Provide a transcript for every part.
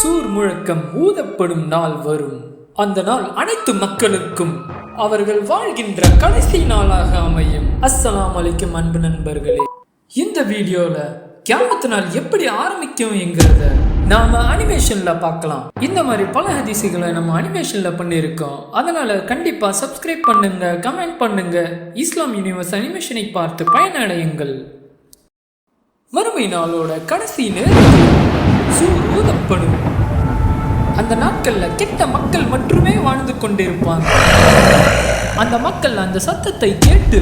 சூர் முழக்கம் ஊதப்படும் நாள் வரும். அந்த நாள் அனைத்து மக்களுக்கும் அவர்கள் வாழ்கின்ற கடைசி நாளாக அமையும். அஸ்ஸலாமு அலைக்கும் அன்பு நண்பர்களே இந்த வீடியோல கியாமத்து நாள் எப்படி ஆரம்பிக்கும் என்கிறத நாம அனிமேஷன்ல பார்க்கலாம். இந்த மாதிரி பல ஹதீசுகளை நம்ம அனிமேஷன்ல பண்ணியிருக்கோம். அதனால கண்டிப்பா சப்ஸ்கிரைப் பண்ணுங்க கமெண்ட் பண்ணுங்க. இஸ்லாம் யூனிவர்ஸ் அனிமேஷனை பார்த்து பயனடையுங்கள். மறுமை நாளோட கடைசி நேரத்தில் சூர் ஊதப்படும். அந்த நாட்கள்ல கெட்ட மக்கள் மட்டுமே வாழ்ந்து கொண்டிருப்பாங்க. அந்த மக்கள் அந்த சத்தத்தை கேட்டு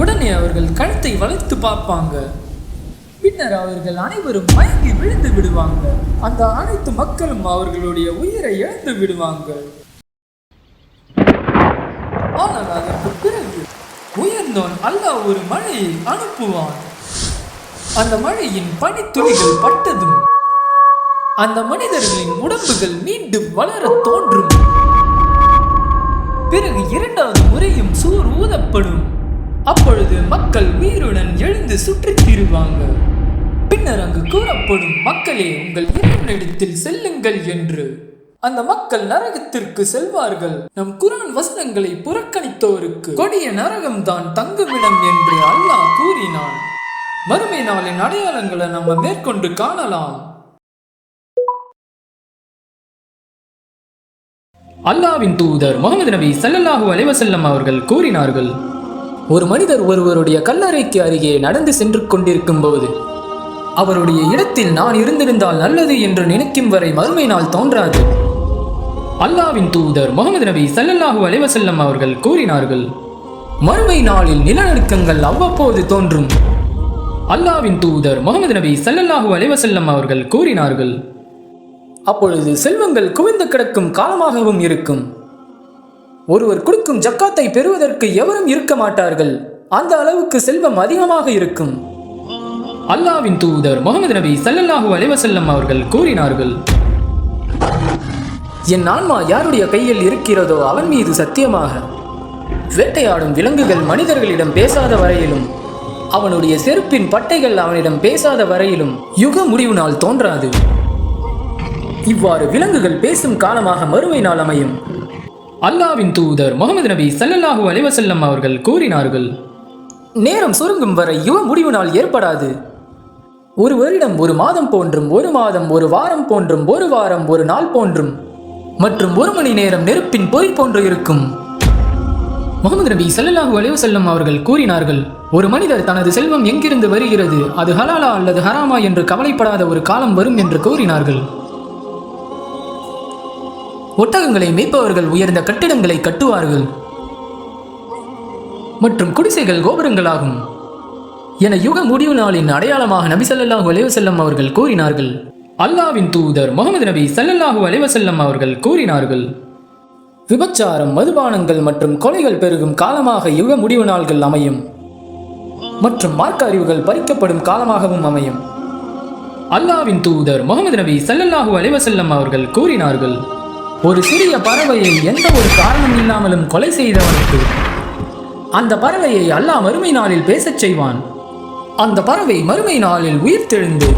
உடனே அவர்கள் கழுத்தை வளைத்து பார்ப்பாங்க. பின்னர் அவர்கள் அனைவரும் மயங்கி விழுந்து விடுவாங்க. அந்த அனைத்து மக்களும் அவர்களுடைய உயிரை இழந்து விடுவாங்க. ஆனால் அதற்கு பிறகு உயர்ந்தோன் அல்ல ஒரு மழையை அனுப்புவான். அந்த மழையின் பனித்துளிகள் பட்டதும் அந்த மனிதர்களின் உடம்புகள் மீண்டும் வளரத் தோன்றும். பிறகு இரண்டாவது முறையும் சூர் ஊதப்படும். அப்பொழுது மக்கள் உயிருடன் எழுந்து சுற்றித் தீருவாங்க. பின்னர் அங்கு கூறப்படும் மக்களே உங்கள் இறைவனிடத்தில் செல்லுங்கள் என்று. அந்த மக்கள் நரகத்திற்கு செல்வார்கள். நம் குரான் வசனங்களை புறக்கணித்தோருக்கு கொடிய நரகம் தான் தங்குமிடம் என்று அல்லாஹ் கூறினான். மறுமை நாளின் அடையாளங்களை நம்ம மேற்கொண்டு காணலாம். அல்லாவின் தூதர் முகமது நபி ஸல்லல்லாஹு அலைவசல்லம் அவர்கள் கூறினார்கள் ஒரு மனிதர் ஒருவருடைய கல்லறைக்கு அருகே நடந்து சென்று கொண்டிருக்கும் போது அவருடைய இடத்தில் நான் இருந்திருந்தால் நல்லது என்று நினைக்கும் வரை மறுமை நாள் தோன்றாது. அல்லாவின் தூதர் முகமது நபி சல்லல்லாஹு அலைவசல்லம் அவர்கள் கூறினார்கள் மறுமை நாளில் நிலநடுக்கங்கள் அவ்வப்போது தோன்றும். அல்லாவின் தூதர் முகமது நபி சல்லல்லாஹு அலைவசல்லம் அவர்கள் கூறினார்கள் அப்பொழுது செல்வங்கள் குவிந்து கிடக்கும் காலமாகவும் இருக்கும். ஒருவர் கொடுக்கும் ஜக்காத்தை பெறுவதற்கு எவரும் இருக்க மாட்டார்கள். அந்த அளவுக்கு செல்வம் அதிகமாக இருக்கும். அல்லாவின் தூதர் முகமது நபி ஸல்லல்லாஹு அலைவசல்லம் அவர்கள் கூறினார்கள் என் ஆன்மா யாருடைய கையில் இருக்கிறதோ அவன் மீது சத்தியமாக. வேட்டையாடும் விலங்குகள் மனிதர்களிடம் பேசாத வரையிலும் அவனுடைய செருப்பின் பட்டைகள் அவனிடம் பேசாத வரையிலும் யுக முடிவு நாள் தோன்றாது. இவ்வாறு விலங்குகள் பேசும் காலமாக மறுமை நாள் அமையும். அல்லாவின் தூதர் முகமது நபி சல்லல்லாஹு அலைவசல்லம் அவர்கள் கூறினார்கள் நேரம் சுருங்கும் வரை யுவ முடிவு நாள் ஏற்படாது. ஒரு வருடம் ஒரு மாதம் போன்றும் ஒரு மாதம் ஒரு வாரம் போன்றும் ஒரு வாரம் ஒரு நாள் போன்றும் மற்றும் ஒரு மணி நேரம் நெருப்பின் பொறி போன்று இருக்கும். முகமது நபி சல்லல்லாஹு அலைஹி அவர்கள் கூறினார்கள் ஒரு மனிதர் தனது செல்வம் எங்கிருந்து வருகிறது? அது ஹலாலா அல்லது ஹராமா என்று கவலைப்படாத ஒரு காலம் வரும் என்று கூறினார்கள். ஒட்டகங்களை மேய்ப்பவர்கள் உயர்ந்த கட்டிடங்களை கட்டுவார்கள். மற்றும் குடிசைகள் கோபுரங்களாகும். என யுக முடிவு நாளின் அடையாளமாக நபி சல்லாஹூ அலைவசல்லம் அவர்கள் கூறினார்கள். அல்லாவின் தூதர் முகமது நபி சல்லல்லாஹூ அலைவசல்லம் அவர்கள் கூறினார்கள். விபச்சாரம் மதுபானங்கள் மற்றும் கொலைகள் பெருகும் காலமாக யுக முடிவு நாள்கள் அமையும். மற்றும் மார்க்க அறிவுகள் பறிக்கப்படும் காலமாகவும் அமையும். அல்லாவின் தூதர் முகமது நபி சல்லல்லாஹூ அலைவசல்லம் அவர்கள் கூறினார்கள். ஒரு சிறிய பறவையை எந்த ஒரு காரணம் இல்லாமலும் கொலை செய்தவனுக்கு அந்த பறவையை அல்லாஹ் மறுமை நாளில் பேசச் செய்வான். அந்த பறவை மறுமை நாளில் உயிர் தெழுந்து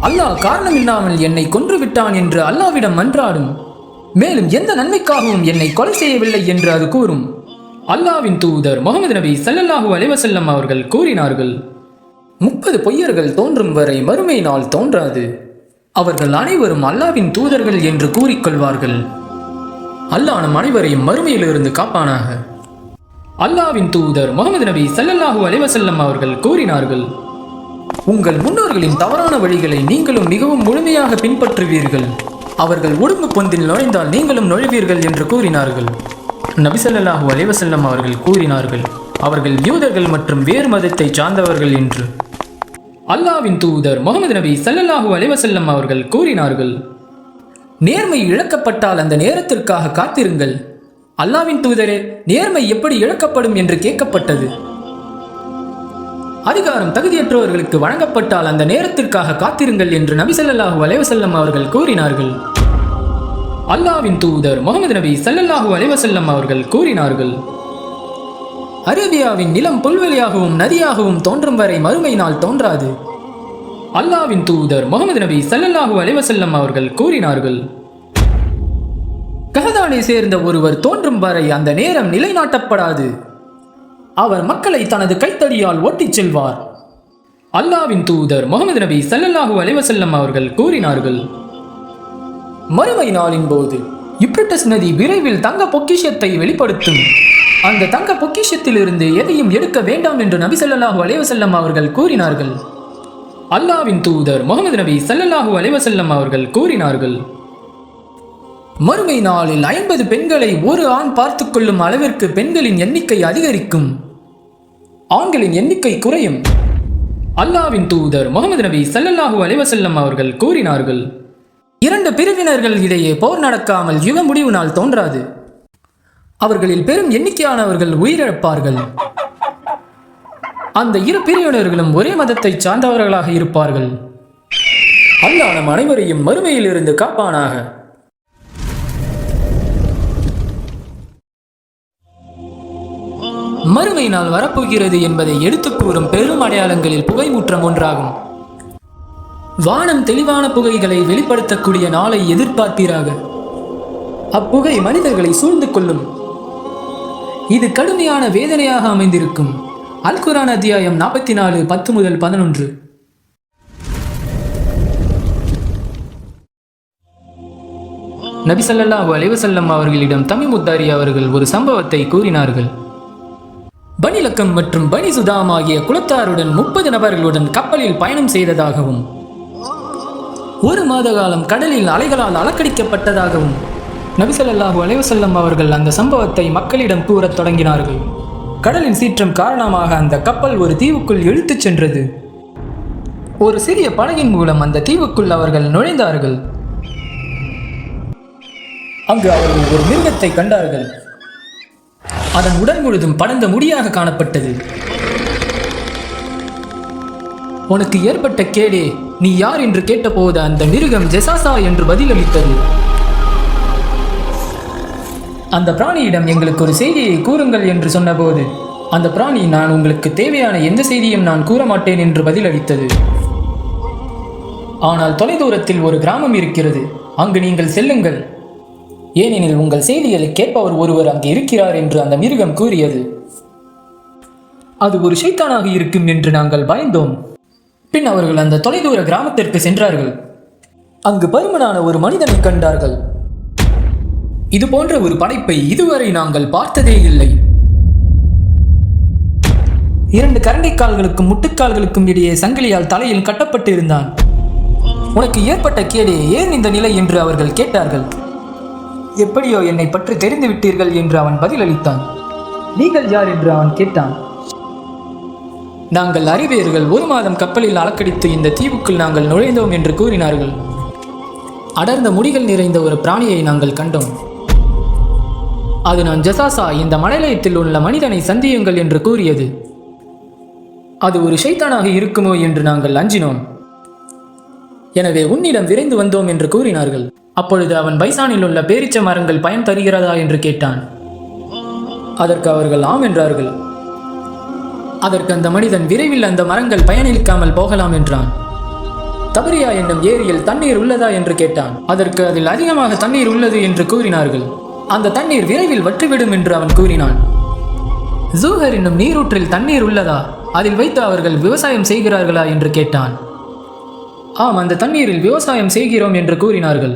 அல்லாஹ் காரணமில்லாமல் என்னை கொன்று விட்டான் என்று அல்லாவிடம் மன்றாடும். மேலும் எந்த நன்மைக்காகவும் என்னை கொலை செய்யவில்லை என்று அது கூறும். அல்லாவின் தூதர் முகமது நபி ஸல்லல்லாஹு அலைவசல்லம் அவர்கள் கூறினார்கள் முப்பது பொய்யர்கள் தோன்றும் வரை மறுமை நாள் தோன்றாது. அவர்கள் அனைவரும் அல்லாவின் தூதர்கள் என்று கூறிக்கொள்வார்கள். அல்லாஹ் நம் அனைவரையும் மறுமையிலிருந்து காப்பானாக. அல்லாவின் தூதர் முகமது நபி ஸல்லல்லாஹு அலைவசல்லம் அவர்கள் கூறினார்கள் உங்கள் முன்னோர்களின் தவறான வழிகளை நீங்களும் மிகவும் முழுமையாக பின்பற்றுவீர்கள். அவர்கள் உடும்பு பொந்தில் நுழைந்தால் நீங்களும் நுழைவீர்கள் என்று கூறினார்கள். நபி ஸல்லல்லாஹு அலைஹி அவர்கள் கூறினார்கள் அவர்கள் யூதர்கள் மற்றும் வேறு மதத்தை சார்ந்தவர்கள் என்று. அல்லாவின் தூதர் முகமது நபி சல்லல்லாஹூ அலைவசல்லம் அவர்கள் கூறினார்கள் நேர்மை இழக்கப்பட்டால் அந்த நேரத்திற்காக காத்திருங்கள். அல்லாவின் தூதரே நேர்மை எப்படி இழக்கப்படும் என்று கேட்கப்பட்டது. அதிகாரம் தகுதியற்றவர்களுக்கு வழங்கப்பட்டால் அந்த நேரத்திற்காக காத்திருங்கள் என்று நபி ஸல்லல்லாஹு அலைஹி அவர்கள் கூறினார்கள். அல்லாவின் தூதர் முகமது நபி சல்லல்லாஹூ அலைவசல்லம் அவர்கள் கூறினார்கள் அரேபியாவின் நிலம் புல்வெளியாகவும் நதியாகவும் தோன்றும் வரை மறுமை நாள் தோன்றாது. அல்லாவின் தூதர் முகமது நபி சல்லல்லாஹு அலைவசல்லம் அவர்கள் கூறினார்கள் கஹதானை சேர்ந்த ஒருவர் தோன்றும் வரை அந்த நேரம் நிலைநாட்டப்படாது. அவர் மக்களை தனது கைத்தடியால் ஓட்டிச் செல்வார். அல்லாவின் தூதர் முகமது நபி சல்லல்லாஹு அலைவசல்லம் அவர்கள் கூறினார்கள் மறுமை நாளின் போது யுப்ரட்டஸ் நதி விரைவில் தங்க பொக்கிஷத்தை வெளிப்படுத்தும். அந்த தங்க பொக்கிஷத்திலிருந்து எதையும் எடுக்க வேண்டாம் என்று நபி சல்லாஹூ அலைவசல்லம் அவர்கள் கூறினார்கள். அல்லாவின் தூதர் முகமது நபி சல்லல்லாஹூ அலைவசல்லம் அவர்கள் கூறினார்கள். மறுமை நாளில் ஐம்பது பெண்களை ஒரு ஆண் பார்த்து கொள்ளும் அளவிற்கு பெண்களின் எண்ணிக்கை அதிகரிக்கும். ஆண்களின் எண்ணிக்கை குறையும். அல்லாவின் தூதர் முகமது நபி சல்லல்லாஹூ அலைவசல்லம் அவர்கள் கூறினார்கள். இரண்டு பிரிவினர்கள் இடையே போர் நடக்காமல் யுக முடிவு நாள் தோன்றாது. அவர்களில் பெரும் எண்ணிக்கையானவர்கள் உயிரிழப்பார்கள். அந்த இரு பிரிவினர்களும் ஒரே மதத்தை சார்ந்தவர்களாக இருப்பார்கள். அல்லாஹ் நம் அனைவரையும் மறுமையிலிருந்து காப்பானாக. மறுமை நாள் வரப்போகிறது என்பதை எடுத்துக் கூறும் பெரும் அடையாளங்களில் புகைமூற்றம் ஒன்றாகும். வானம் தெளிவான புகைகளை வெளிப்படுத்தக்கூடிய நாளை எதிர்பார்ப்பீராக. அப்புகை மனிதர்களை சூழ்ந்து கொள்ளும். இது கடுமையான வேதனையாக அமைந்திருக்கும். அல் குரான் அத்தியாயம் நாற்பத்தி நாலு பத்து முதல் பதினொன்று. நபிசல்லாஹு அலைவசல்லம் அவர்களிடம் வஸல்லம் அவர்களிடம் தமிமுத்தாரி அவர்கள் ஒரு சம்பவத்தை கூறினார்கள். பனிலக்கம் மற்றும் பனி சுதாம் ஆகிய குலத்தாருடன் முப்பது நபர்களுடன் கப்பலில் பயணம் செய்ததாகவும் ஒரு மாத காலம் கடலில் அலைகளால் அலக்கடிக்கப்பட்டதாகவும் நபிசல்லாஹூ அலைவசல்லம் அவர்கள் அந்த சம்பவத்தை மக்களிடம் கூறத் தொடங்கினார்கள். கடலின் சீற்றம் காரணமாக அந்த கப்பல் ஒரு தீவுக்குள் இழுத்துச் சென்றது. ஒரு சிறிய படகின் மூலம் அந்த தீவுக்குள் அவர்கள் நுழைந்தார்கள். அங்கு அவர்கள் ஒரு மிருகத்தை கண்டார்கள். அதன் உடல் முழுதும் படர்ந்த முடியாக காணப்பட்டது. உனக்கு ஏற்பட்ட கேடே நீ யார் என்று கேட்டபோது அந்த மிருகம் ஜெசாசா என்று பதிலளித்தது. அந்த பிராணியிடம் எங்களுக்கு ஒரு செய்தியை கூறுங்கள் என்று சொன்னபோது அந்த பிராணி நான் உங்களுக்கு தேவையான எந்த செய்தியும் நான் கூற மாட்டேன் என்று பதிலளித்தது. ஆனால் தொலைதூரத்தில் ஒரு கிராமம் இருக்கிறது அங்கு நீங்கள் செல்லுங்கள். ஏனெனில் உங்கள் செய்திகளை கேட்பவர் ஒருவர் அங்கு இருக்கிறார் என்று அந்த மிருகம் கூறியது. அது ஒரு சைத்தானாக இருக்கும் என்று நாங்கள் பயந்தோம். பின் அவர்கள் அந்த தொலைதூர கிராமத்திற்கு சென்றார்கள். அங்கு பருமனான ஒரு மனிதனை கண்டார்கள். இது போன்ற ஒரு படைப்பை இதுவரை நாங்கள் பார்த்ததே இல்லை. இரண்டு கரண்டைக்கால்களுக்கும் முட்டுக்கால்களுக்கும் இடையே சங்கிலியால் தலையில் கட்டப்பட்டு இருந்தான் உனக்கு ஏற்பட்ட கேடே ஏன் இந்த நிலை என்று அவர்கள் கேட்டார்கள். எப்படியோ என்னை பற்றி தெரிந்து விட்டீர்கள் என்று அவன் பதிலளித்தான். நீங்கள் யார் என்று அவன் கேட்டான். நாங்கள் அறிவியர்கள் ஒரு மாதம் கப்பலில் அலக்கடித்து இந்த தீவுக்குள் நாங்கள் நுழைந்தோம் என்று கூறினார்கள். அடர்ந்த முடிகள் நிறைந்த ஒரு பிராணியை நாங்கள் கண்டோம். அது நான் ஜசாசா இந்த மலைலயத்தில் உள்ள மனிதனை சந்தியுங்கள் என்று கூறியது. அது ஒரு ஷைத்தானாக இருக்குமோ என்று நாங்கள் அஞ்சினோம். எனவே உன்னிடம் விரைந்து வந்தோம் என்று கூறினார்கள். அப்பொழுது அவன் பைசானில் உள்ள பேரிச்ச மரங்கள் பயன் தருகிறதா என்று கேட்டான். அதற்கு அவர்கள் ஆம் என்றார்கள். அதற்கு அந்த மனிதன் விரைவில் அந்த மரங்கள் பயனளிக்காமல் போகலாம் என்றான். தபரியா என்னும் ஏரியில் தண்ணீர் உள்ளதா என்று கேட்டான். அதற்கு அதில் அதிகமாக தண்ணீர் உள்ளது என்று கூறினார்கள். அந்த தண்ணீர் விரைவில் வற்றிவிடும் என்று அவன் கூறினான். ஜூஹர் என்னும் நீரூற்றில் தண்ணீர் உள்ளதா? அதில் வைத்து அவர்கள் விவசாயம் செய்கிறார்களா என்று கேட்டான். ஆம் அந்த தண்ணீரில் விவசாயம் செய்கிறோம் என்று கூறினார்கள்.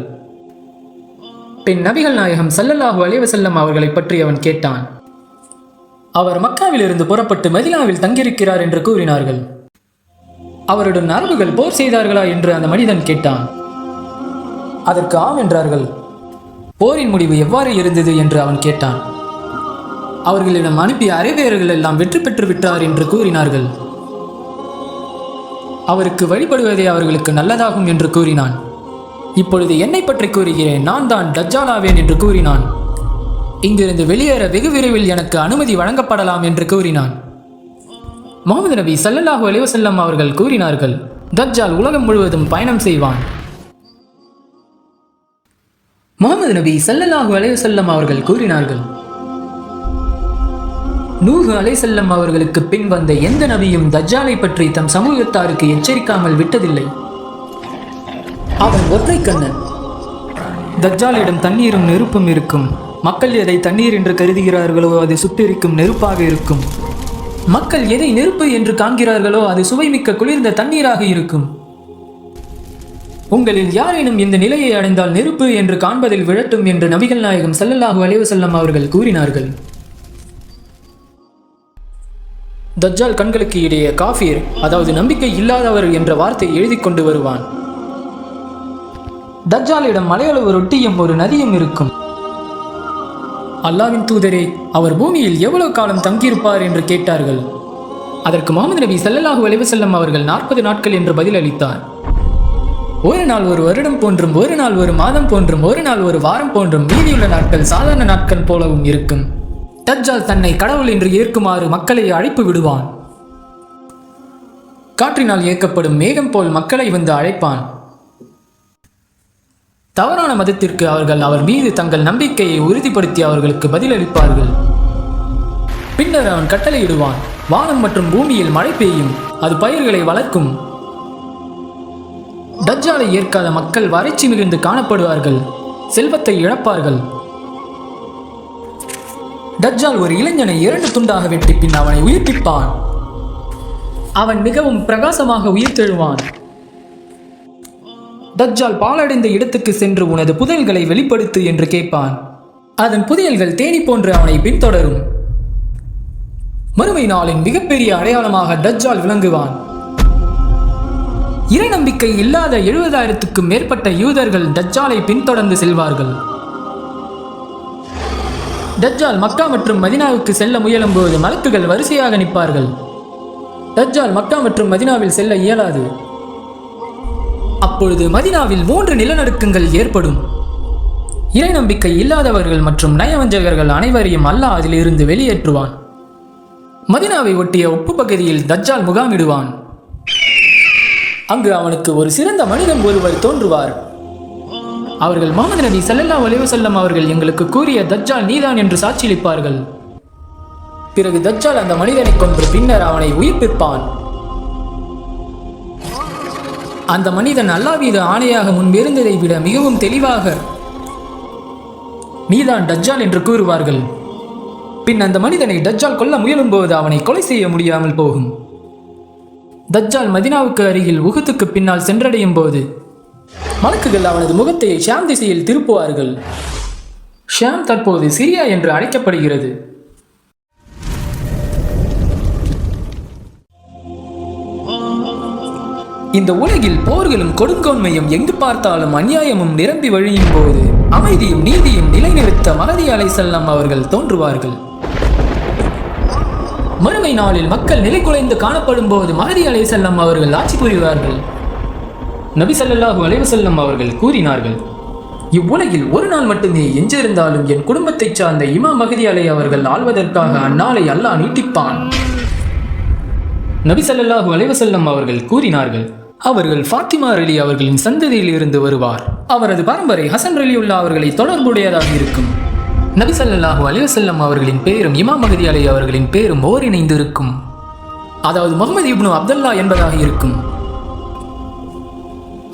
பின் நபிகள் நாயகம் சல்லல்லாஹு அலைஹி அவர்களை பற்றி அவன் கேட்டான். அவர் மக்காவிலிருந்து புறப்பட்டு மதினாவில் தங்கியிருக்கிறார் என்று கூறினார்கள். அவருடன் அரபுகள் போர் செய்தார்களா என்று அந்த மனிதன் கேட்டான். அதற்கு ஆம் என்றார்கள். போரின் முடிவு எவ்வாறு இருந்தது என்று அவன் கேட்டான். அவர்களிடம் அனுப்பிய அரேபியர்கள் எல்லாம் வெற்றி பெற்று விட்டார் என்று கூறினார்கள். அவருக்கு வழிபடுவதே அவர்களுக்கு நல்லதாகும் என்று கூறினான். இப்பொழுது என்னை பற்றி கூறுகிறேன். நான் தான் டஜ்ஜாலாவேன் என்று கூறினான். இங்கிருந்து வெளியேற வெகு விரைவில் எனக்கு அனுமதி வழங்கப்படலாம் என்று கூறினான். முகமது நபி சல்லல்லாஹு அலிவசல்லம் அவர்கள் கூறினார்கள் தஜ்ஜால் உலகம் முழுவதும் பயணம் செய்வான். முகமது நபி சல்லல்லாஹு அலைஹி அவர்கள் கூறினார்கள் நூஹு அலைசல்லம் அவர்களுக்கு பின் வந்த எந்த நபியும் தஜ்ஜாலை பற்றி தம் சமூகத்தாருக்கு எச்சரிக்காமல் விட்டதில்லை. அவன் ஒற்றை கண்ணன். தஜ்ஜாலிடம் தண்ணீரும் நெருப்பும் இருக்கும். மக்கள் எதை தண்ணீர் என்று கருதுகிறார்களோ அது சுட்டிருக்கும் நெருப்பாக இருக்கும். மக்கள் எதை நெருப்பு என்று காண்கிறார்களோ அது சுவைமிக்க குளிர்ந்த தண்ணீராக இருக்கும். உங்களில் யாரேனும் இந்த நிலையை அடைந்தால் நெருப்பு என்று காண்பதில் விழட்டும் என்று நபிகள் நாயகம் சல்லல்லாஹு அலைவசல்லம் அவர்கள் கூறினார்கள். தஜ்ஜால் கண்களுக்கு இடையே காஃபீர் அதாவது நம்பிக்கை இல்லாதவர் என்ற வார்த்தை எழுதி கொண்டு வருவான். தஜ்ஜாலிடம் மலையளவு ரொட்டியும் ஒரு நதியும் இருக்கும். அல்லாவின் தூதரே அவர் பூமியில் எவ்வளவு காலம் தங்கியிருப்பார் என்று கேட்டார்கள். அதற்கு முகமது நபி சல்லல்லாஹு அலைஹி செல்லம் அவர்கள் நாற்பது நாட்கள் என்று பதிலளித்தார் ஒரு நாள் ஒரு வருடம் போன்றும் ஒரு நாள் ஒரு மாதம் போன்றும் ஒரு நாள் ஒரு வாரம் போன்றும் மீதியுள்ள நாட்கள் சாதாரண நாட்கள் போலவும் இருக்கும். தஜ்ஜால் தன்னை கடவுள் என்று ஏற்குமாறு மக்களை அழைப்பு விடுவான். காற்றினால் இயக்கப்படும் மேகம் போல் மக்களை வந்து அழைப்பான். தவறான மதத்திற்கு அவர்கள் அவர் மீது தங்கள் நம்பிக்கையை உறுதிப்படுத்தி அவர்களுக்கு பதிலளிப்பார்கள். பின்னர் அவன் கட்டளையிடுவான் வானம் மற்றும் பூமியில் மழை பெய்யும் அது பயிர்களை வளர்க்கும். டஜ்ஜாலை ஏற்காத மக்கள் வறட்சி மிகுந்து காணப்படுவார்கள் செல்வத்தை இழப்பார்கள். டஜ்ஜால் ஒரு இளைஞனை இரண்டு துண்டாக வெட்டி பின் அவனை உயிர்ப்பிப்பான். அவன் மிகவும் பிரகாசமாக உயிர்த்தெழுவான். தஜ்ஜால் பாலடைந்த இடத்துக்கு சென்று உனது புதையல்களை வெளிப்படுத்து என்று கேட்பான். அதன் புதையல்கள் தேனி போன்று அவனை பின்தொடரும். மறுமை நாளின் மிகப்பெரிய அடையாளமாக டஜ்ஜால் விளங்குவான். இறை நம்பிக்கை இல்லாத எழுபதாயிரத்துக்கும் மேற்பட்ட யூதர்கள் டஜ்ஜாலை பின்தொடர்ந்து செல்வார்கள். டஜ்ஜால் மக்கா மற்றும் மதினாவுக்கு செல்ல முயலும் போது மலக்குகள் வரிசையாக நிற்பார்கள். டஜ்ஜால் மக்கா மற்றும் மதினாவில் செல்ல இயலாது. அப்பொழுது மதினாவில் மூன்று நிலநடுக்கங்கள் ஏற்படும். இறை நம்பிக்கை இல்லாதவர்கள் மற்றும் நயவஞ்சகர்கள் அனைவரையும் அல்லாஹ் அதிலிருந்து வெளியேற்றுவான். மதினாவை ஒட்டிய உப்பு பகுதியில் தஜ்ஜால் முகாமிடுவான். அங்கு அவனுக்கு ஒரு சிறந்த மனிதன் ஒருவர் தோன்றுவார். அவர்கள் முகமது நபி சல்லல்லா அலைஹி அவர்கள் எங்களுக்கு கூறிய தஜ்ஜால் நீதான் என்று சாட்சியளிப்பார்கள். பிறகு தஜ்ஜால் அந்த மனிதனை கொன்று பின்னர் அவனை உயிர்ப்பிப்பான். அந்த மனிதன் அல்லாஹ் ஆணையாக முன்பிருந்ததை விட மிகவும் தெளிவாக. நீதான் டஜ்ஜால் என்று கூறுவார்கள். பின் அந்த மனிதனை டஜ்ஜால் கொல்ல முயலும்போது அவனை கொலை செய்ய முடியாமல் போகும். தஜ்ஜால் மதினாவுக்கு அருகில் உகுத்துக்கு பின்னால் சென்றடையும் போது மலக்குகள் அவனது முகத்தை ஷாம் திசையில் திருப்புவார்கள். ஷாம் தற்போது சிரியா என்று அழைக்கப்படுகிறது. இந்த உலகில் போர்களும் கொடுங்கோன்மையும் எங்கு பார்த்தாலும் அநியாயமும் நிரம்பி வழியும் போது அமைதியும் நீதியும் நிலைநிறுத்த மகதி அலைசல்லாம் அவர்கள் தோன்றுவார்கள். மறுமை நாளில் மக்கள் நிலை குலைந்து காணப்படும் போது மகதி அலைசல்லாம் அவர்கள் ஆட்சி புரிவார்கள். நபி சல்லாஹூ அலைஹி அவர்கள் கூறினார்கள் இவ்வுலகில் ஒரு நாள் மட்டுமே எஞ்சிருந்தாலும் என் குடும்பத்தைச் சார்ந்த இமா மகதி அலை அவர்கள் ஆள்வதற்காக அந்நாளை அல்லாஹ் நீட்டிப்பான். நபி சல்லாஹூ அலைஹி அவர்கள் கூறினார்கள் அவர்கள் ஃபாத்திமா ரலி அவர்களின் சந்ததியில் இருந்து வருவார். அவரது பரம்பரை ஹசன் ரலியுல்லா அவர்களை தொடர்புடையதாக இருக்கும். நபி ஸல்லல்லாஹு அலைஹி அவர்களின் பேரும் இமாம் மகதி அலை அவர்களின் பேரும் ஓரிணைந்து இருக்கும் அதாவது முகமது இப்னு அப்துல்லா என்பதாக இருக்கும்.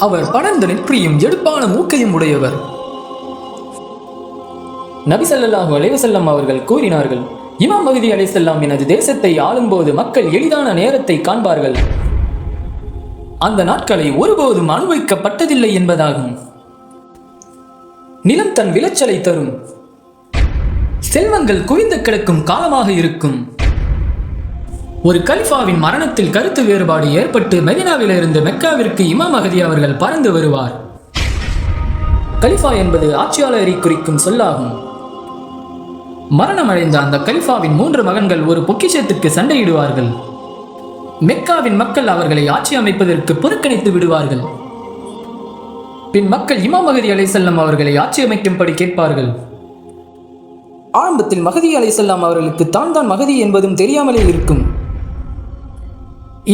அவர் படர்ந்த நெற்றியும் எடுப்பான மூக்கையும் உடையவர். நபி ஸல்லல்லாஹு அலைஹி அவர்கள் கூறினார்கள் இமாம் மகதி அலிசல்லாம் எனது தேசத்தை ஆளும்போது மக்கள் எளிதான நேரத்தை காண்பார்கள். அந்த நாட்களை ஒருபோதும் அனுபவிக்கப்பட்டதில்லை என்பதாகும். நிலம் தன் விளைச்சலை தரும். செல்வங்கள் குவிந்து கிடக்கும் காலமாக இருக்கும். ஒரு கலிஃபாவின் மரணத்தில் கருத்து வேறுபாடு ஏற்பட்டு மெதினாவிலிருந்து மெக்காவிற்கு இமாம் அகதி அவர்கள் பறந்து வருவார். கலிஃபா என்பது ஆட்சியாளரை குறிக்கும் சொல்லாகும். மரணமடைந்த அந்த கலிஃபாவின் மூன்று மகன்கள் ஒரு பொக்கிஷத்துக்கு சண்டையிடுவார்கள். மெக்காவின் மக்கள் அவர்களை ஆட்சி அமைப்பதற்கு புறக்கணித்து விடுவார்கள். பின் மக்கள் இமாம் மகதி அலைசல்லம் அவர்களை ஆட்சி அமைக்கும்படி கேட்பார்கள். ஆரம்பத்தில் மகதி அலைசல்லாம் அவர்களுக்கு தான் தான் மகதி என்பதும் தெரியாமலே இருக்கும்.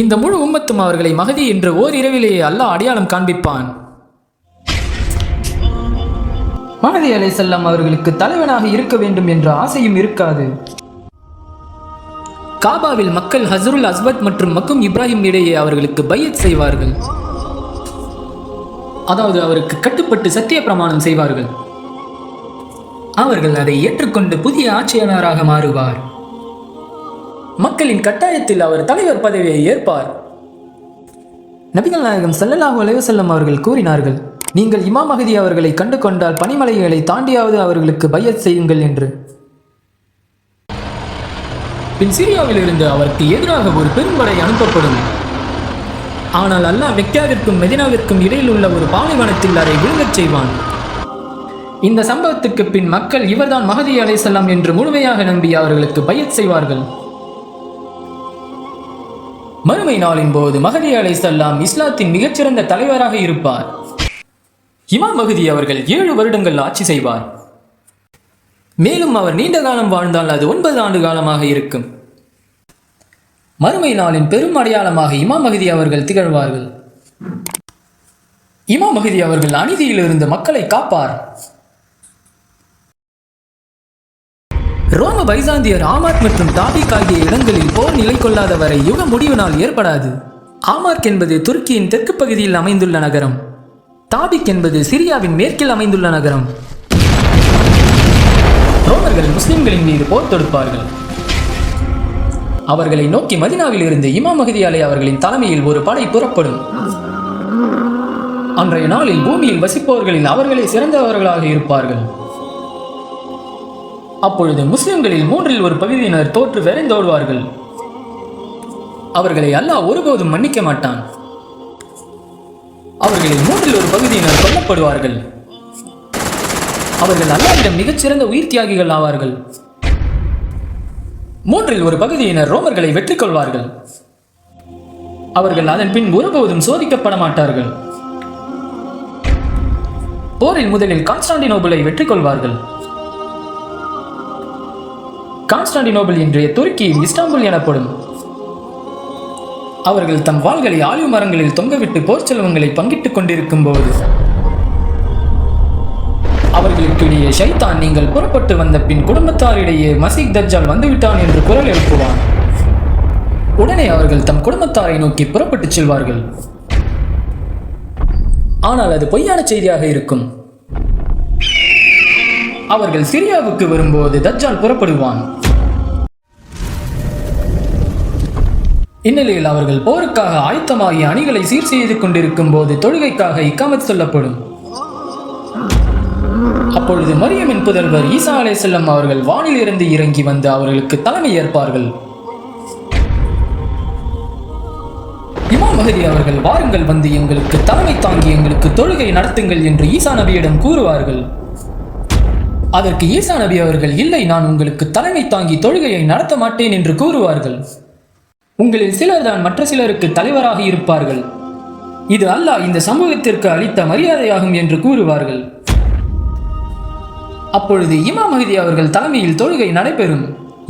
இந்த முழு உம்மத்தும் அவர்களை மகதி என்று ஓரிரவிலேயே அல்லாஹ் அடையாளம் காண்பிப்பான். மகதி அலைசல்லாம் அவர்களுக்கு தலைவனாக இருக்க வேண்டும் என்ற ஆசையும் இருக்காது. காபாவில் மக்கள் ஹசருல் அஸ்வத் மற்றும் மக்கும் இப்ராஹிம் இடையே அவர்களுக்கு பையத் செய்வார்கள். அதாவது அவருக்கு கட்டுப்பட்டு சத்திய பிரமாணம் செய்வார்கள். அவர்கள் அதை ஏற்றுக்கொண்டு புதிய ஆட்சியாளராக மாறுவார். மக்களின் கட்டாயத்தில் அவர் தலைவர் பதவியை ஏற்பார். நபிகள் நாயகம் சல்லல்லாஹு அலைவசல்லம் அவர்கள் கூறினார்கள் நீங்கள் இமாம் மகதி அவர்களை கண்டு கொண்டால் பனிமலைகளை தாண்டியாவது அவர்களுக்கு பையத் செய்யுங்கள் என்று. பின் சிரியாவில் இருந்து அவருக்கு எதிராக ஒரு பெரும்படை அனுப்பப்படும். ஆனால் அல்லாஹ் மெக்காவிற்கும் மெதினாவிற்கும் இடையில் உள்ள ஒரு பாலைவனத்தில் அதை விழுங்கச் செய்வான். இந்த சம்பவத்துக்கு பின் மக்கள் இவர்தான் மகதி அலைசல்லாம் என்று முழுமையாக நம்பி அவர்களுக்கு பையத் செய்வார்கள். மறுமை நாளின் போது மகதி அலைசல்லாம் இஸ்லாத்தின் மிகச்சிறந்த தலைவராக இருப்பார். இமாம் மகுதி அவர்கள் ஏழு வருடங்கள் ஆட்சி செய்வார். மேலும் அவர் நீண்ட காலம் வாழ்ந்தால் அது ஒன்பது ஆண்டு காலமாக இருக்கும். மறுமை நாளின் பெரும் அடையாளமாக இமாம் மகதி அவர்கள் திகழ்வார்கள். இமாம் மகதி அவர்கள் அநீதியிலிருந்து மக்களை காப்பார். ரோம பைசாந்தியர் ஆமார்க் மற்றும் தாபிக் ஆகிய இடங்களில் போர் நிலை கொள்ளாத வரை யுக முடிவு நாள் ஏற்படாது. ஆமார்க் என்பது துருக்கியின் தெற்கு பகுதியில் அமைந்துள்ள நகரம். தாபிக் என்பது சிரியாவின் மேற்கில் அமைந்துள்ள நகரம். ரோமர்கள் முஸ்லிம்களின் மீது போர் தொடுப்பார்கள். அவர்களை நோக்கி மதினாவில் இருந்து இமாம் மகதி அலை அவர்களின் தலைமையில் ஒரு படை புறப்படும். அன்றைய நாளில் பூமியில் வசிப்பவர்களில் அவர்களே சிறந்தவர்களாக இருப்பார்கள். அப்பொழுது முஸ்லிம்களில் மூன்றில் ஒரு பகுதியினர் தோற்று விரைந்தோடுவார்கள். அவர்களை அல்லாஹ் ஒருபோதும் மன்னிக்க மாட்டான். அவர்களில் மூன்றில் ஒரு பகுதியினர் கொல்லப்படுவார்கள். அவர்கள் அல்லாவிடம் மிகச்சிறந்த உயிர் தியாகிகள் ஆவார்கள். மூன்றில் ஒரு பகுதியினர் ரோமர்களை வெற்றி கொள்வார்கள் அவர்கள் அதன் பின் ஒருபோதும் சோதிக்கப்பட மாட்டார்கள். போரில் முதலில் கான்ஸ்டாண்டினோபிளை வெற்றி கொள்வார்கள் கான்ஸ்டாண்டினோபிள் இன்றைய துருக்கியில் இஸ்தாம்புல் எனப்படும். அவர்கள் தம் வாள்களை ஆய்வு மரங்களில் தொங்கவிட்டு போர் செல்வங்களை பங்கிட்டுக் கொண்டிருக்கும் போது அவர்களுக்கு இடையே ஷைத்தான் நீங்கள் புறப்பட்டு வந்த பின் குடும்பத்தாரிடையே மசீக் தஜ்ஜால் வந்துவிட்டான் என்று குரல் எழுப்புவான். உடனே அவர்கள் தம் குடும்பத்தாரை நோக்கி புறப்பட்டுச் செல்வார்கள். ஆனால் அது பொய்யான செய்தியாக இருக்கும். அவர்கள் சிரியாவுக்கு வரும்போது தஜ்ஜால் புறப்படுவான். இந்நிலையில் அவர்கள் போருக்காக ஆயத்தமாகி அணிகளை சீர் செய்து கொண்டிருக்கும் போது தொழுகைக்காக இக்காமத் சொல்லப்படும். அப்பொழுது மரியமின் புதல்வர் ஈசா அலைசல்லம் அவர்கள் வானில் இருந்து இறங்கி வந்து அவர்களுக்கு தலைமை ஏற்பார்கள். இமாம் மகதி அவர்கள் வாருங்கள் வந்து எங்களுக்கு தலைமை தாங்கி எங்களுக்கு தொழுகை நடத்துங்கள் என்று ஈசா நபியிடம் கூறுவார்கள். அதற்கு ஈசா நபி அவர்கள் இல்லை நான் உங்களுக்கு தலைமை தாங்கி தொழுகையை நடத்த மாட்டேன் என்று கூறுவார்கள். உங்களில் சிலர் தான் மற்ற சிலருக்கு தலைவராக இருப்பார்கள். இது அல்லாஹ் இந்த சமூகத்திற்கு அளித்த மரியாதையாகும் என்று கூறுவார்கள். அப்பொழுது இமாம் மஹதி அவர்கள் தலைமையில் தொழுகை நடைபெறும்.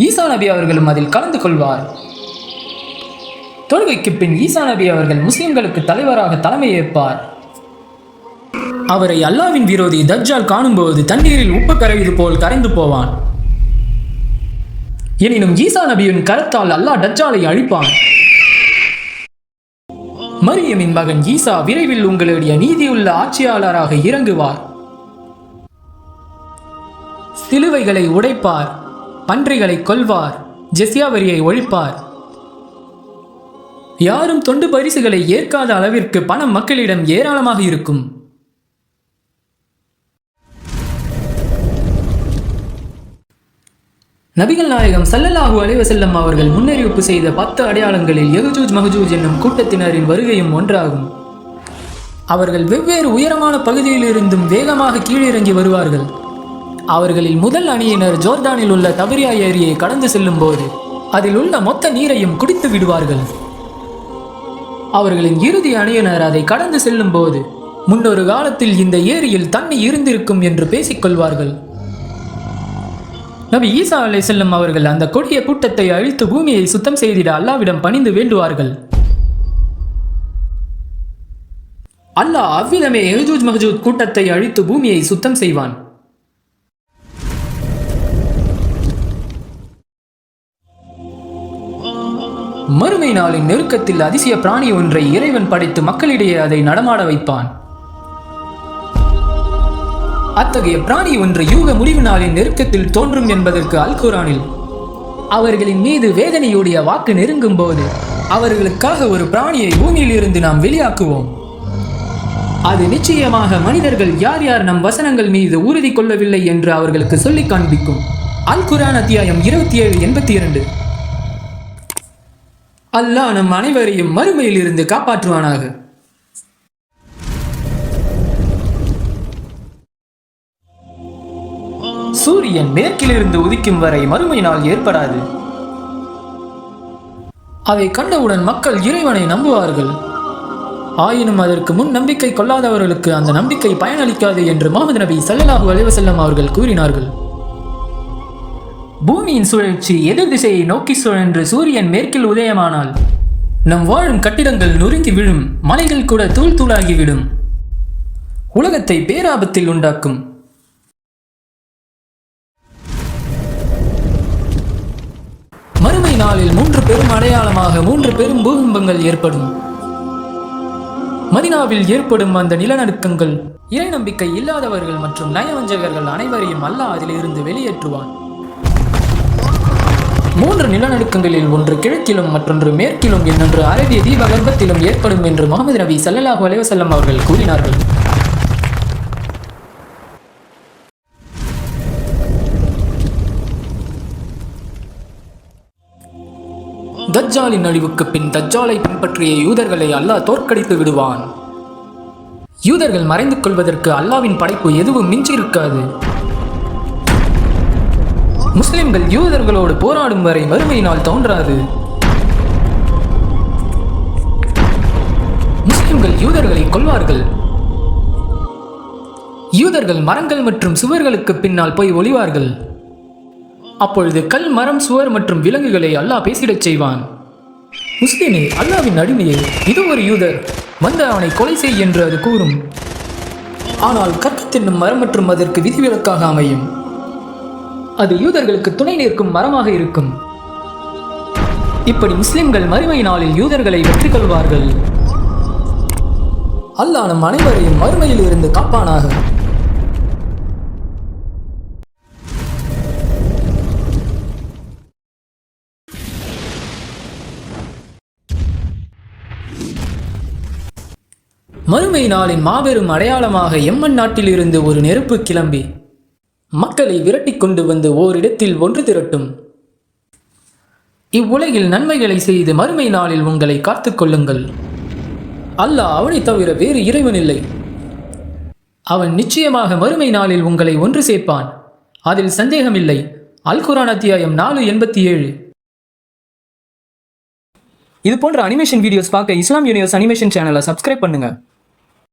ஈசா நபி அவர்களும் அதில் கலந்து கொள்வார். தொழுகைக்கு பின் ஈசா நபி அவர்கள் முஸ்லிம்களுக்கு தலைவராக தலைமை ஏற்பார். அவரை அல்லாவின் விரோதி தஜ்ஜால் காணும்போது தண்ணீரில் உப்பு கரைவது போல் கரைந்து போவான். எனினும் ஈசா நபியின் கரத்தால் அல்லாஹ் டஜ்ஜாலை அழிப்பான். மரியமின் மகன் ஈசா விரைவில் உங்களுடைய நீதியுள்ள ஆட்சியாளராக இறங்குவார். சிலுவைகளை உடைப்பார் பன்றிகளை கொல்வார் ஜெசியாவரியை ஒழிப்பார். யாரும் தொண்டு பரிசுகளை ஏற்காத அளவிற்கு பணம் மக்களிடம் ஏராளமாக இருக்கும். நபிகள் நாயகம் ஸல்லல்லாஹு அலைவசல்லம் அவர்கள் முன்னறிவிப்பு செய்த பத்து அடையாளங்களில் யகுஜூஜ் மஹஜூஜ் என்னும் கூட்டத்தினரின் வருகையும் ஒன்றாகும். அவர்கள் வெவ்வேறு உயரமான பகுதியிலிருந்தும் வேகமாக கீழிறங்கி வருவார்கள். அவர்களில் முதல் அணியினர் ஜோர்டானில் உள்ள தபரியா ஏரியை கடந்து செல்லும் போது அதில் உள்ள மொத்த நீரையும் குடித்து விடுவார்கள். அவர்களின் இறுதி அணியினர் அதை கடந்து செல்லும் போது முன்னொரு காலத்தில் இந்த ஏரியில் தண்ணி இருந்திருக்கும் என்று பேசிக்கொள்வார்கள். நபி ஈசா அலை செல்லும் அவர்கள் அந்த கொடிய கூட்டத்தை அழித்து பூமியை சுத்தம் செய்திட அல்லாவிடம் பணிந்து வேண்டுவார்கள். அல்லாஹ் அவ்விதமே எஹஜூஜ் மஹஜூத் கூட்டத்தை அழித்து பூமியை சுத்தம் செய்வான். மறுமை நாளின் நெருக்கத்தில் அதிசய பிராணி ஒன்றை இறைவன் படைத்து மக்களிடையே அதை நடமாட வைப்பான். அத்தகைய பிராணி ஒன்று யூக முடிவு நாளின் நெருக்கத்தில் தோன்றும் என்பதற்கு அல் குரானில் அவர்களின் மீது வேதனையுடைய வாக்கு நெருங்கும் போது அவர்களுக்காக ஒரு பிராணியை பூமியில் இருந்து நாம் வெளியாக்குவோம். அது நிச்சயமாக மனிதர்கள் யார் யார் நம் வசனங்கள் மீது உறுதி கொள்ளவில்லை என்று அவர்களுக்கு சொல்லிக் காண்பிக்கும். அல் குரான் அத்தியாயம் இருபத்தி ஏழு எண்பத்தி இரண்டு. அல்லாஹ் நம் அனைவரையும் மறுமையில் இருந்து காப்பாற்றுவானாக. சூரியன் மேற்கிலிருந்து உதிக்கும் வரை மறுமை நாள் ஏற்படாது. அதை கண்டவுடன் மக்கள் இறைவனை நம்புவார்கள். ஆயினும் அதற்கு முன் நம்பிக்கை கொள்ளாதவர்களுக்கு அந்த நம்பிக்கை பயனளிக்காது என்று முகமது நபி ஸல்லல்லாஹு அலைவசல்லம் அவர்கள் கூறினார்கள். பூமியின் சுழற்சி எதிர் திசையை நோக்கி சுழன்று சூரியன் மேற்கில் உதயமானால் நம் வாழும் கட்டிடங்கள் நொறுங்கி விழும் மலைகள் கூட தூள் தூளாகிவிடும் உலகத்தை பேராபத்தில் உண்டாக்கும். மறுமை நாளில் மூன்று பெரும் அடையாளமாக மூன்று பெரும் பூகம்பங்கள் ஏற்படும். மதினாவில் ஏற்படும் அந்த நிலநடுக்கங்கள் இறை நம்பிக்கை இல்லாதவர்கள் மற்றும் நயவஞ்சகர்கள் அனைவரையும் அல்லாஹ் அதிலிருந்து வெளியேற்றுவான். மூன்று நிலநடுக்கங்களில் ஒன்று கிழக்கிலும் மற்றொன்று மேற்கிலும் இன்னொன்று அரேபிய தீபகற்பத்திலும் ஏற்படும் என்று முகமது நபி ஸல்லல்லாஹு அலைவசல்லம் அவர்கள் கூறினார்கள். தஜ்ஜாலின் அழிவுக்கு பின் தஜ்ஜாலை பின்பற்றிய யூதர்களை அல்லாஹ் தோற்கடித்து விடுவான். யூதர்கள் மறைந்து கொள்வதற்கு அல்லாவின் படைப்பு எதுவும் மிஞ்சி இருக்காது முஸ்லிம்கள் யூதர்களோடு போராடும் வரை மறுமை நாள் தோன்றாது. முஸ்லிம்கள் யூதர்களை கொல்வார்கள். யூதர்கள் மரங்கள் மற்றும் சுவர்களுக்கு பின்னால் போய் ஒளிவார்கள். அப்பொழுது கல் மரம் சுவர் மற்றும் விலங்குகளை அல்லாஹ் பேசிடச் செய்வான். முஸ்லிமே அல்லாவின் அடிமையே இது ஒரு யூதர் வந்து அவனை கொலை செய் என்று அது கூறும். ஆனால் கற்கத்தின்னும் மரம் மற்றும் அதற்கு விதிவிலக்காக அமையும். அது யூதர்களுக்கு துணை நிற்கும் மரமாக இருக்கும். இப்படி முஸ்லிம்கள் மறுமை நாளில் யூதர்களை வெற்றி கொள்வார்கள். அல்லாஹ் நம் அனைவரையும் மறுமையில் இருந்து காப்பானாக. மறுமை நாளின் மாபெரும் அடையாளமாக எம்மன் நாட்டிலிருந்து ஒரு நெருப்பு கிளம்பி. மக்களை விரட்டிக் கொண்டு வந்து ஓரிடத்தில் ஒன்று திரட்டும். இவ்வுலகில் நன்மைகளை செய்து மறுமை நாளில் உங்களை காத்துக் கொள்ளுங்கள். அல்லாஹ் அவனை தவிர வேறு இறைவன் இல்லை. அவன் நிச்சயமாக மறுமை நாளில் உங்களை ஒன்று சேர்ப்பான். அதில் சந்தேகமில்லை. அல் குரான் அத்தியாயம் நாலு எண்பத்தி ஏழு. இது போன்ற அனிமேஷன் வீடியோஸ் பார்க்க இஸ்லாம் யூனிவர்ஸ் அனிமேஷன் சேனலை சப்ஸ்கிரைப் பண்ணுங்கள்